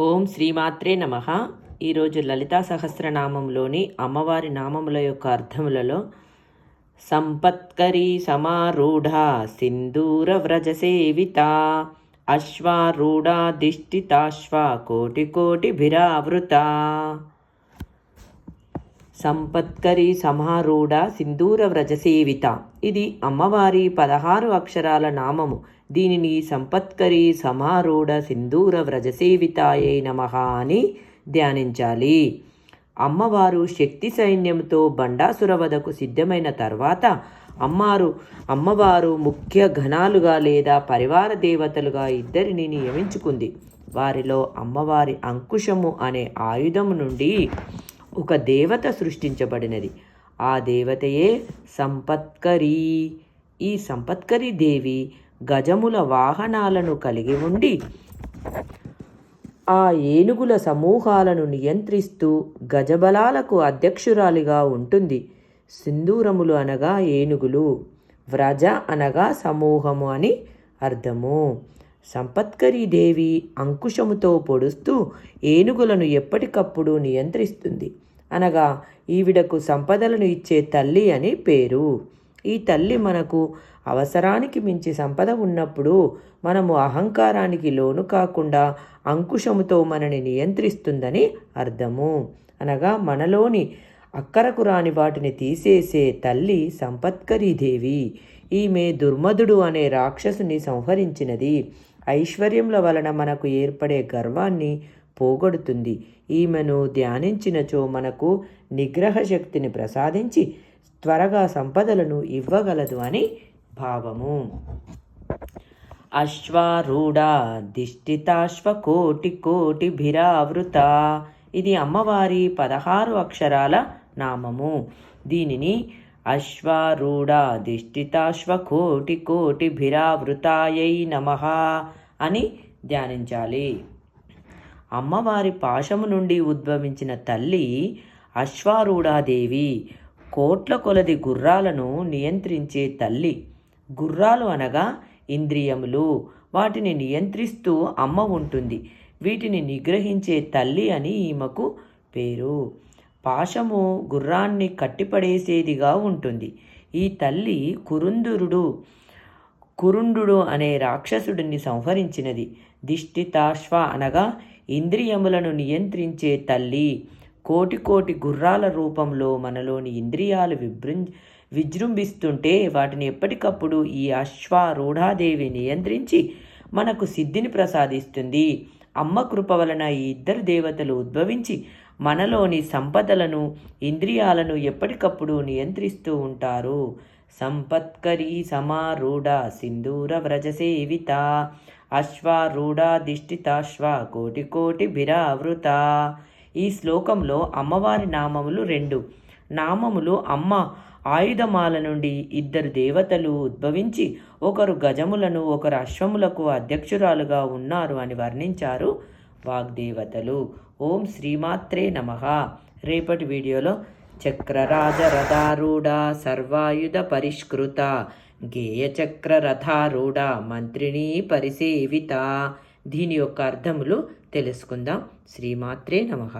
ఓం శ్రీమాత్రే నమ. ఈరోజు లలితా సహస్రనామంలోని అమ్మవారి నామముల యొక్క అర్థములలో సంపత్కరీ సమారూఢ సింధూర వ్రజ సేవిత అశ్వారూఢాధిష్ఠితాశ్వ కోటి కోటి భిరావృత. సంపత్కరి సమారూఢ సింధూర వ్రజ సేవిత. ఇది అమ్మవారి పదహారు అక్షరాల నామము. దీనిని సంపత్కరి సమారూఢ సింధూర వ్రజసేవితాయే నమ అని ధ్యానించాలి. అమ్మవారు శక్తి సైన్యంతో బండాసుర వధకు సిద్ధమైన తర్వాత అమ్మారు అమ్మవారు ముఖ్య ఘనాలుగా లేదా పరివార దేవతలుగా ఇద్దరిని నియమించుకుంది. వారిలో అమ్మవారి అంకుశము అనే ఆయుధము నుండి ఒక దేవత సృష్టించబడినది. ఆ దేవతయే సంపత్కరీ. ఈ సంపత్కరి దేవి గజముల వాహనాలను కలిగి ఉండి ఆ ఏనుగుల సమూహాలను నియంత్రిస్తూ గజబలాలకు అధ్యక్షురాలిగా ఉంటుంది. సింధూరములు అనగా ఏనుగులు వ్రజ అనగా సమూహము అని అర్థము. సంపత్కరీ దేవి అంకుశముతో పొడుస్తూ ఏనుగులను ఎప్పటికప్పుడు నియంత్రిస్తుంది. అనగా ఈవిడకు సంపదలను ఇచ్చే తల్లి అని పేరు. ఈ తల్లి మనకు అవసరానికి మించి సంపద ఉన్నప్పుడు మనము అహంకారానికి లోను కాకుండా అంకుశముతో మనని నియంత్రిస్తుందని అర్థము. అనగా మనలోని అక్కరకు రాని వాటిని తీసేసే తల్లి సంపత్కరీదేవి ఈమె దుర్మధుడు అనే రాక్షసుని సంహరించినది. ఐశ్వర్యముల వలన మనకు ఏర్పడే గర్వాన్ని పోగొడుతుంది. ఈమెను ధ్యానించినచో మనకు నిగ్రహ శక్తిని ప్రసాదించి త్వరగా సంపదలను ఇవ్వగలదు అని భావము. అశ్వారూఢ దిష్టితాశ్వ కోటి కోటి భిరావృత. ఇది అమ్మవారి పదహారు అక్షరాల నామము. దీనిని అశ్వారూఢ దిష్టితాశ్వ కోటి కోటి భిరావృతాయై నమ అని ధ్యానించాలి. అమ్మవారి పాశము నుండి ఉద్భవించిన తల్లి అశ్వారూఢాదేవి. కోట్ల కొలది గుర్రాలను నియంత్రించే తల్లి. గుర్రాలు అనగా ఇంద్రియములు. వాటిని నియంత్రిస్తూ అమ్మ ఉంటుంది. వీటిని నిగ్రహించే తల్లి అని ఈమెకు పేరు. పాశము గుర్రాన్ని కట్టిపడేసేదిగా ఉంటుంది. ఈ తల్లి కురుందురుడు. కురుండు అనే రాక్షసుడిని సంహరించినది. దిష్టితాశ్వ అనగా ఇంద్రియములను నియంత్రించే తల్లి. కోటి కోటి గుర్రాల రూపంలో మనలోని ఇంద్రియాలు విభృం విజృంభిస్తుంటే వాటిని ఎప్పటికప్పుడు ఈ అశ్వారూఢాదేవి నియంత్రించి మనకు సిద్ధిని ప్రసాదిస్తుంది. అమ్మ కృప వలన ఈ ఇద్దరు దేవతలు ఉద్భవించి మనలోని సంపదలను ఇంద్రియాలను ఎప్పటికప్పుడు నియంత్రిస్తూ ఉంటారు. సంపత్కరీ సమారూఢ సింధూర వ్రజసేవిత అశ్వారూఢాధిష్ఠితాశ్వ కోటి కోటి బిరావృత ఈ శ్లోకంలో అమ్మవారి నామములు రెండు. నామములు అమ్మ ఆయుధమాల నుండి ఇద్దరు దేవతలు ఉద్భవించి ఒకరు గజములను ఒకరు అశ్వములకు అధ్యక్షురాలుగా ఉన్నారు అని వర్ణించారు వాగ్దేవతలు. ఓం శ్రీమాత్రే నమ. రేపటి వీడియోలో చక్రరాజరథారూఢ సర్వాయుధ పరిష్కృత గేయచక్రరథారూఢ మంత్రిణీ రథారూఢ మంత్రిని పరిసేవిత దీని యొక్క అర్థములు తెలుసుకుందాం. శ్రీమాత్రే నమః.